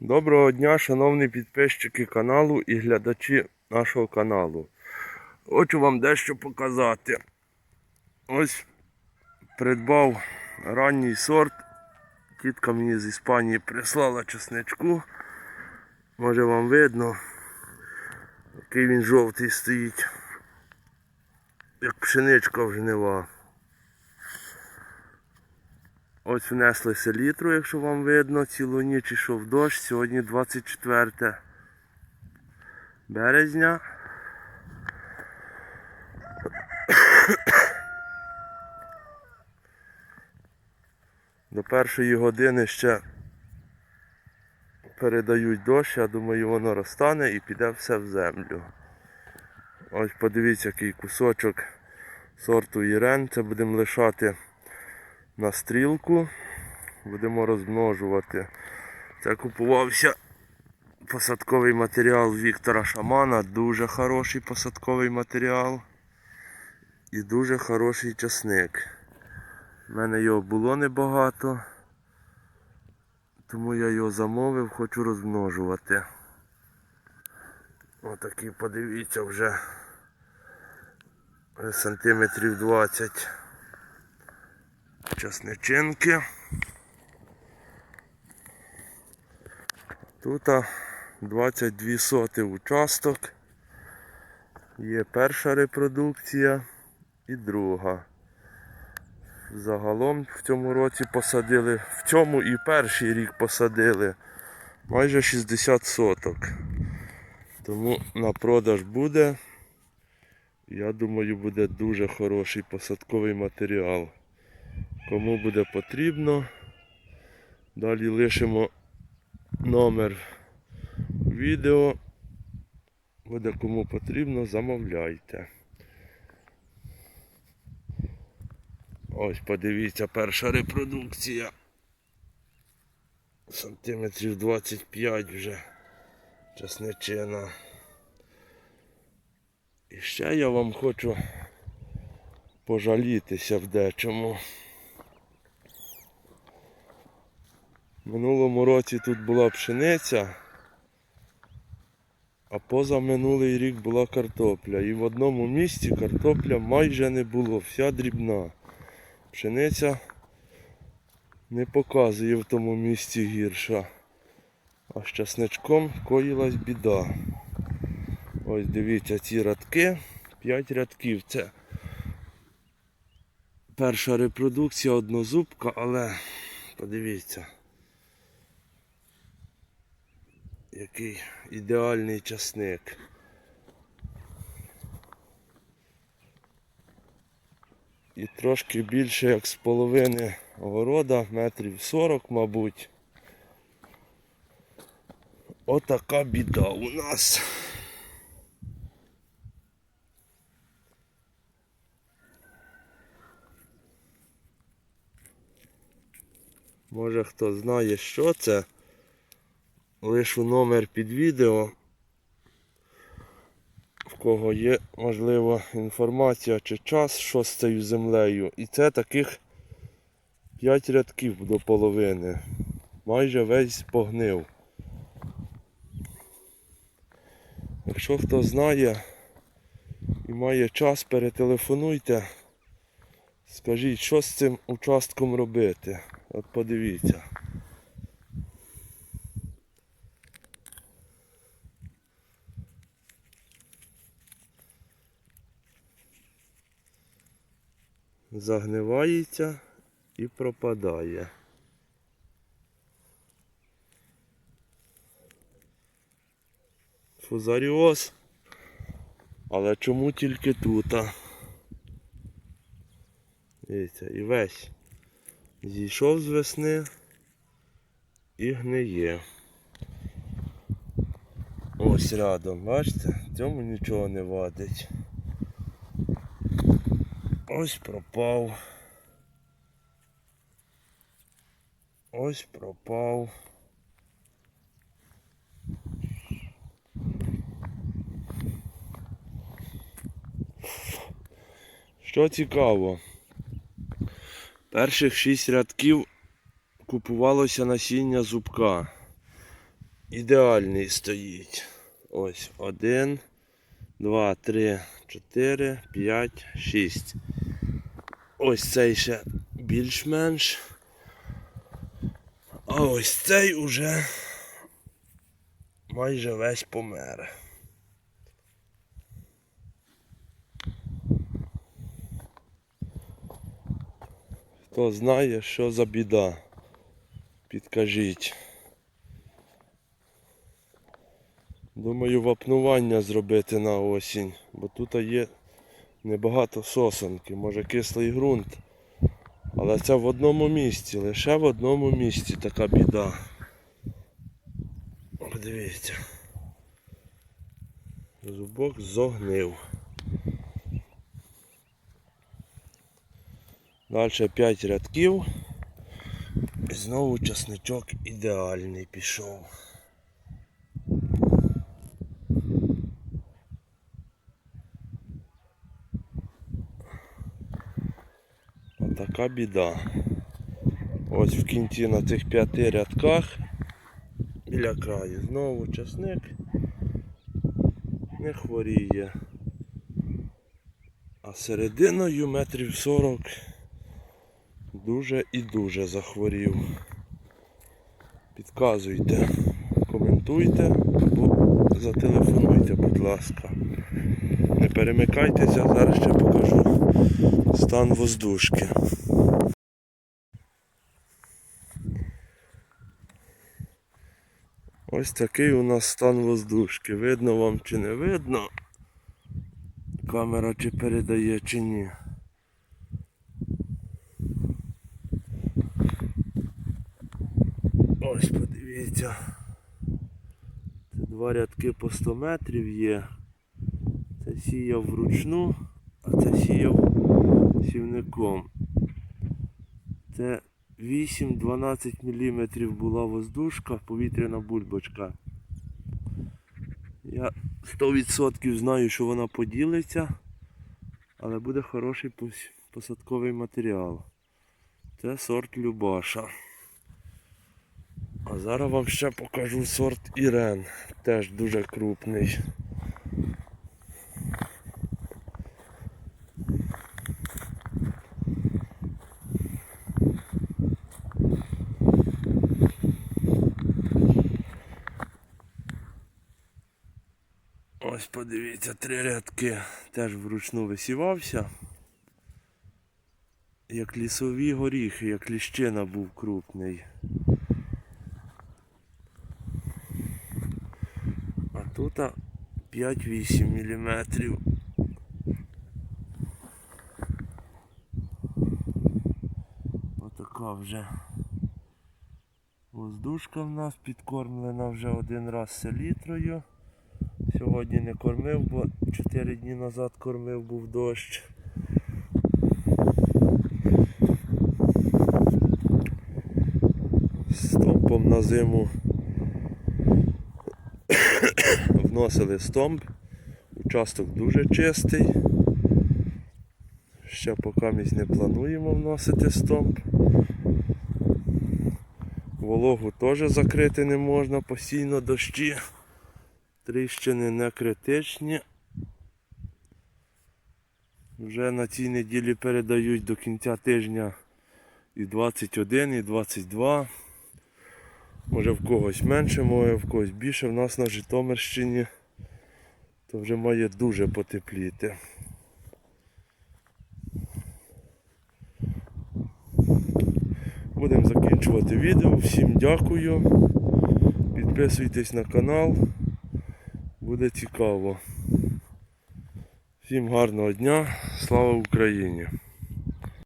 Доброго дня, шановні підписчики каналу і глядачі нашого каналу. Хочу вам дещо показати. Ось придбав ранній сорт. Тітка мені з Іспанії прислала чесничку. Може вам видно, який він жовтий стоїть. Як пшеничка в жнива. Ось внесли селітру, якщо вам видно, цілу ніч ішов дощ. Сьогодні 24 березня. До першої години ще передають дощ, я думаю, воно розтане і піде все в землю. Ось подивіться, який кусочок сорту Ірен. Це будемо лишати на стрілку. Будемо розмножувати. Це купувався посадковий матеріал Віктора Шамана. Дуже хороший посадковий матеріал. І дуже хороший часник. У мене його було небагато. Тому я його замовив, хочу розмножувати. Отакий, подивіться, вже сантиметрів 20 часничинки. Тут 22 соти участок. Є перша репродукція і друга. Загалом в цьому році посадили, в цьому і перший рік посадили майже 60 соток. Тому на продаж буде. Я думаю, буде дуже хороший посадковий матеріал. Кому буде потрібно. Далі лишимо номер відео. Буде кому потрібно, замовляйте. Ось подивіться, перша репродукція. Сантиметрів 25 вже часничина. І ще я вам хочу пожалітися в дечому. Минулому році тут була пшениця, а позаминулий рік була картопля. І в одному місці картопля майже не було, вся дрібна. Пшениця не показує в тому місці гірша. А з часничком коїлась біда. Ось дивіться ці рядки, 5 рядків. Це перша репродукція однозубка, але подивіться. Який ідеальний часник. І трошки більше як з половини города, метрів 40, мабуть. Отака біда у нас. Може хто знає, що це. Лишу номер під відео. В кого є, можливо, інформація чи час, що з цією землею. І це таких 5 рядків до половини. Майже весь погнив. Якщо хто знає і має час, перетелефонуйте. Скажіть, що з цим участком робити. От подивіться. Загнивається і пропадає. Фузаріоз. Але чому тільки тут? Дивіться, і весь зійшов з весни і гниє. Ось рядом, бачите? Цьому нічого не вадить. Ось пропав. Ось пропав. Що цікаво, перших шість рядків купувалося насіння зубка. ідеальний стоїть. Ось один, два, три, чотири, п'ять, шість. Ось цей ще більш-менш. А ось цей уже майже весь помер. Хто знає, що за біда, підкажіть. Думаю, вапнування зробити на осінь, бо тут є небагато сосонки, може кислий ґрунт. Але це в одному місці, лише в одному місці така біда. Подивіться. Зубок зогнив. Далі 5 рядків. І знову часничок ідеальний пішов. Отака біда. Ось в кінці на цих п'яти рядках біля краю знову часник не хворіє. А серединою метрів 40 дуже і дуже захворів. Підказуйте, коментуйте або зателефонуйте, будь ласка. Перемикайтеся, зараз ще покажу стан воздушки. Ось такий у нас стан воздушки. Видно вам чи не видно? Камера чи передає чи ні. Ось подивіться. Це два рядки по 100 метрів є. Це сіяв вручну, а це сіяв сівником. Це 8-12 мм була воздушка, повітряна бульбочка. Я 100% знаю, що вона поділиться, але буде хороший посадковий матеріал. Це сорт Любаша. А зараз вам ще покажу сорт Ірен. Теж дуже крупний. Ось подивіться, три рядки теж вручну висівався. Як лісові горіхи, як ліщина був крупний. А тут 5-8 мм. Отака вже воздушка в нас підкормлена вже один раз селітрою. Сьогодні не кормив, бо 4 дні назад кормив, був дощ. Стомпом на зиму вносили стомп. Участок дуже чистий. Ще поки ми не плануємо вносити стомп. Вологу теж закрити не можна, постійно дощі. Тріщини не критичні. Вже на цій неділі передають до кінця тижня і 21, і 22. Може в когось менше, може в когось більше. В нас на Житомирщині то вже має дуже потепліти. Будемо закінчувати відео. Всім дякую. Підписуйтесь на канал. Буде цікаво. Всім гарного дня. Слава Україні!